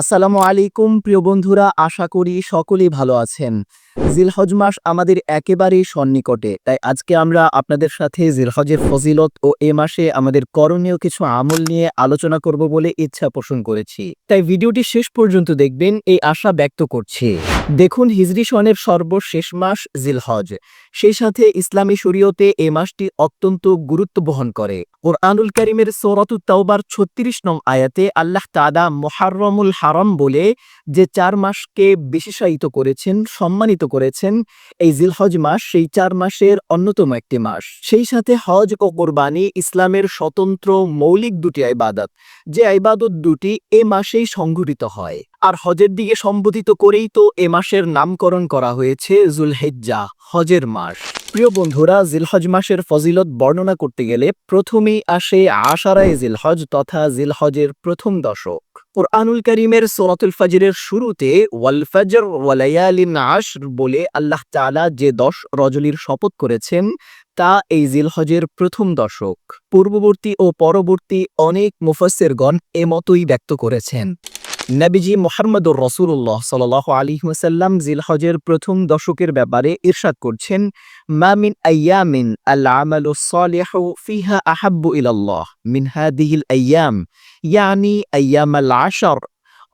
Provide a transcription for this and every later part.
আসসালামু আলাইকুম, প্রিয় বন্ধুরা, আশা করি সকলেই ভালো আছেন। জিলহজ মাস আমাদের একেবারেই সন্নিকটে, তাই আজকে আমরা আপনাদের সাথে জিলহজের ফজিলত ও এ মাসে আমাদের করণীয় কিছু আমল নিয়ে আলোচনা করব বলে ইচ্ছা পোষণ করেছি। তাই ভিডিওটি শেষ পর্যন্ত দেখবেন, এই আশা ব্যক্ত করছি। দেখুন হিজরি সনের সর্বশেষ মাস জিলহজ। সেই সাথে ইসলামী শরীয়তে এ মাসটি অত্যন্ত গুরুত্ব বহন করে। কোরআনুল করিমের সৌরতু তাওবার ছত্রিশ নং আয়াতে আল্লাহ তাদা মোহাররমুল হারম বলে যে চার মাসকে বিশেষায়িত করেছেন, সম্মানিত করেছেন, এই জিলহজ মাস সেই চার মাসের অন্যতম একটি মাস। সেই সাথে হজ ও কোরবানি ইসলামের স্বতন্ত্র মৌলিক দুটি আইবাদত। যে আইবাদত দুটি এ মাসেই সংঘটিত হয়। আর হজের দিকে সম্বোধিত করেই তো এ মাসের নামকরণ করা হয়েছে জুলহেজ্জা, হজের মাস। প্রিয় বন্ধুরা, জিলহজ মাসের ফজিলত বর্ণনা করতে গেলে প্রথমেই আসে আশারায় জিলহজ তথা জিলহজের প্রথম দশক। কোরআনুল করিমের সোরাতুল ফজরের শুরুতে ওয়াল ফজর ওয়ালায়ালিন বলে আল্লাহ তাআলা যে দশ রজনীর শপথ করেছেন, তা এই জিলহজের প্রথম দশক। পূর্ববর্তী ও পরবর্তী অনেক মুফাসসিরগণ এ মতই ব্যক্ত করেছেন। নবীজি মোহাম্মদুর রসুল্লাহ সাল আলী ওয়াসাল্লাম জিলহজের প্রথম দশকের ব্যাপারে ইরশাদ করছেন মামিন আয়ামিন আল আমালু সালিহু ফিহা আহাব্বু ইলাল্লাহ মিন হাদিহিল আয়াম, ইয়ানি আয়াম আল আশর।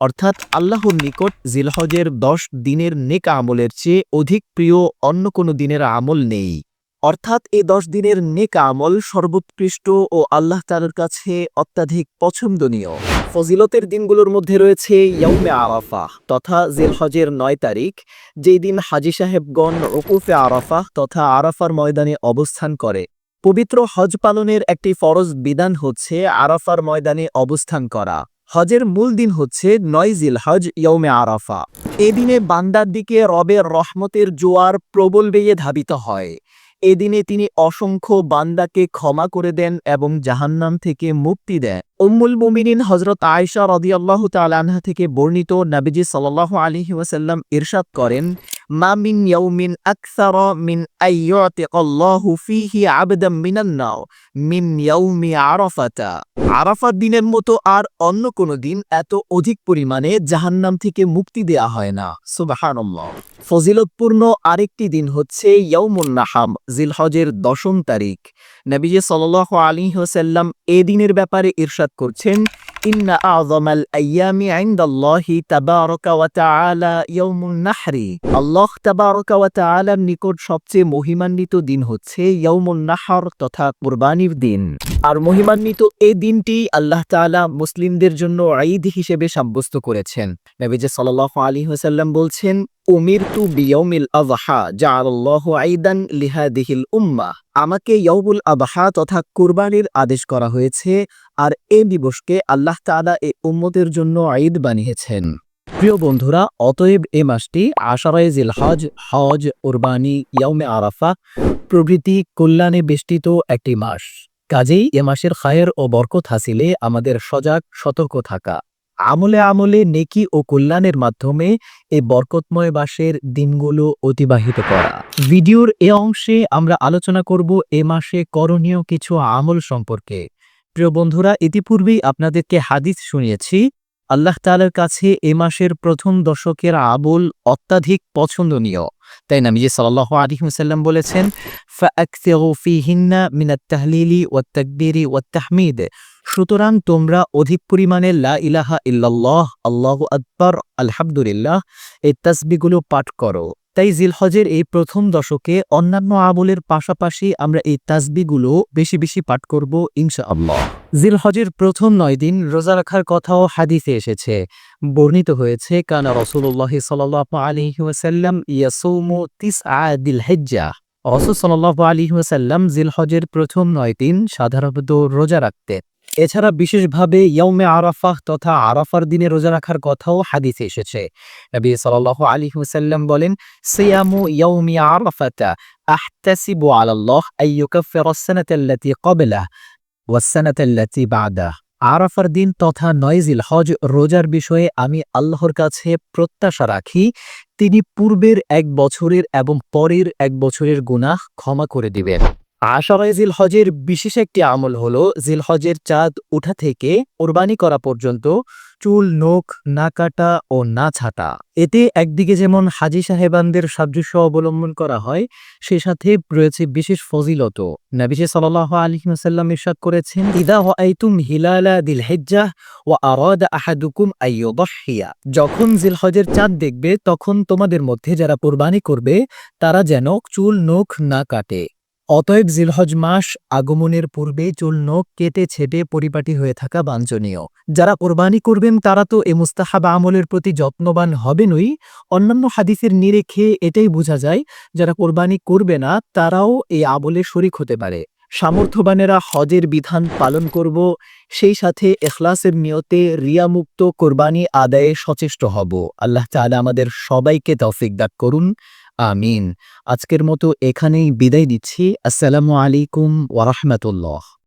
অর্থাৎ আল্লাহর নিকট জিলহজের দশ দিনের নেক আমলের চেয়ে অধিক প্রিয় অন্য কোনো দিনের আমল নেই। অর্থাৎ এই দশ দিনের নেক আমল সর্বোৎকৃষ্ট ও আল্লাহ তালার কাছে অত্যাধিক পছন্দনীয়। ফজিলতের দিনগুলোর মধ্যে রয়েছে ইয়ৌমে আরাফা তথা জিলহজের নয় তারিখ, যেই দিন হাজি সাহেবগণ রকুফে আরাফা তথা আরাফার ময়দানে অবস্থান করে। পবিত্র হজ পালনের একটি ফরজ বিধান হচ্ছে আরাফার ময়দানে অবস্থান করা। হজের মূল দিন হচ্ছে নয় জিলহজ ইয়ৌমে আরাফা। এদিনে বান্দার দিকে রবের রহমতের জোয়ার প্রবল বেয়ে ধাবিত হয়। এদিনে তিনি অসংখ্য বান্দাকে ক্ষমা করে দেন এবং জাহান্নাম থেকে মুক্তি দেন। উম্মুল মুমিনিন হজরত আয়সা রদিয়াল্লাহ তালানহা থেকে বর্ণিত নাবিজি সাল্লাহ আলহি ওয়াসাল্লাম ইরশাদ করেন মা মিন ইয়াউমিন আকসার মিন আইয়াতিকাল্লাহু ফীহি আবদাম মিনান নাও মিন ইয়াউমি আরাফাতা। আরাফাত দিনের মতো আর অন্য কোনো দিন এত অধিক পরিমাণে জাহান্নাম থেকে মুক্তি দেয়া হয় না। সুবহানাল্লাহ। ফজিলতপূর্ণ আরেকটি দিন হচ্ছে ইয়াউমুন নাহাম জিলহজের দশম তারিখ। নবীজি সাল্লাহ আলী হোসাল্লাম এ দিনের ব্যাপারে ইরশাদ করছেন আল্লাহ নিকট সবচেয়ে মহিমান্বিত দিন হচ্ছে তথা কুরবানির দিন। আর মহিমান্বিত এই দিনটি আল্লাহ তাআলা মুসলিমদের জন্য ঈদ হিসেবে সাব্যস্ত করেছেন। নবীজি সাল্লাল্লাহু আলাইহি ওয়াসাল্লাম বলছেন উমিরতু বিয়ৌমিল আবহা, জাআলাল্লাহু আইদান লিহাদিহিল উম্মা আমাকে ইয়ৌমুল আবহা তথা কুরবানির আদেশ করা হয়েছে, আর এ দিবসকে আল্লাহ তাআলা এ উম্মতের জন্য ঈদ বানিয়েছেন। প্রিয় বন্ধুরা, অতএব এ মাসটি আশারায় জিলহজ, হজ, কুরবানি ইয়ৌমে আরাফা প্রভৃতি কল্যাণে বেষ্টিত একটি মাস। কাজেই এ মাসের খায়ের ও বরকত হাসিলে আমাদের সজাগ সতর্ক থাকা। আমলে আমলে নেকি ও কল্যাণের মাধ্যমে এই বরকতময় মাসের দিনগুলো অতিবাহিত করা। ভিডিওর এ অংশে আমরা আলোচনা করব এ মাসে করণীয় কিছু আমল সম্পর্কে। প্রিয় বন্ধুরা, ইতিপূর্বেই আপনাদেরকে হাদিস শুনিয়েছি, আল্লাহ তালার কাছে এ মাসের প্রথম দশকের আবুল অত্যাধিক পছন্দনীয়। তাই না মিজে সাল আলিহাল্লাম বলেছেন ফিহিন্না ও তাহলিলি ও তাহমিদ। সুতরাং তোমরা অধিক পরিমাণে লা ইলাহা ইল্লাল্লাহ, আল্লাহ আকবার, আলহামদুলিল্লাহ, এই তাসবিগুলো পাঠ করো। তাই জিলহজের এই প্রথম দশকে অন্যান্য আমলের পাশাপাশি আমরা এই তাসবিগুলো বেশি বেশি পাঠ করব ইনশাআল্লাহ। জিলহজের প্রথম নয় দিন রোজা রাখার কথাও হাদিসে এসেছে। বর্ণিত হয়েছে, কানা রসুল্লাহ সাল্লাহ আলহি ওয়াসাল্লাম ইয়াসৌমু তিস আদিল হেজ্জা রসুল সাল্লাহ জিলহজের প্রথম নয় দিন সাধারণত রোজা রাখতেন। এছাড়া বিশেষভাবে ইয়ৌমে আরাফাহ তথা আরাফার দিনে রোজা রাখার কথাও হাদিসে এসেছে। নবী সাল্লাল্লাহু আলী হুসাল্লাম বলেন, সিয়ামু ইয়ৌমি আরাফাতা আহতাসিবু আলাল্লাহ আন ইউকাফিরা আস-সানাতা আল্লাতী ক্বাবলাহ ওয়াস-সানাতা আল্লাতী বা'দাহ। আরাফার দিন তথা নয়জিল হজ রোজার বিষয়ে আমি আল্লাহর কাছে প্রত্যাশা রাখি, তিনি পূর্বের এক বছরের এবং পরের এক বছরের গুনাহ ক্ষমা করে দিবেন। আশারায় জিলহজের বিশেষ একটি আমল হলো জিলহজের চাঁদ ওঠা থেকে কোরবানি করা পর্যন্ত চুল, নখ না কাটা ও না ছাটা এতে একদিকে যেমন হাজি সাহেবানদের সাদৃশ্য অবলম্বন করা হয়, সে সাথে রয়েছে বিশেষ ফজিলত। নবিসে সাল্লাহ আলহিমসাল্লাম ইরশাদ করেছেন, ইদা আইতুম হিলালা দিল হেজ্জাহ ও আরাদ আহাদুকুম আইয়ুদহিয়া যখন জিলহজের চাঁদ দেখবে, তখন তোমাদের মধ্যে যারা কোরবানি করবে, তারা যেন চুল, নখ না কাটে। অতএব জিলহজ মাস আগমনের পূর্বে নখ কেটে ছেটে পরিপাটি হয়ে থাকা বাঞ্ছনীয়। যারা কোরবানি করবেন, তারা তো এ মুস্তাহাবা আমলের প্রতি যত্নবান হবেনই। অন্যান্য হাদিসের নিরেখে এটাই বোঝা যায়, যারা কোরবানি করবে না, তারাও এই আমলে শরিক হতে পারে। সামর্থ্যবানেরা হজের বিধান পালন করব, সেই সাথে এখলাসের নিয়তে রিয়ামুক্ত কোরবানি আদায়ে সচেষ্ট হব। আল্লাহ তাআলা আমাদের সবাইকে তৌফিক দান করুন। আমিন। আজকের মতো এখানেই বিদায় দিচ্ছি আসসালামু আলাইকুম ওয়ারাহমাতুল্লাহ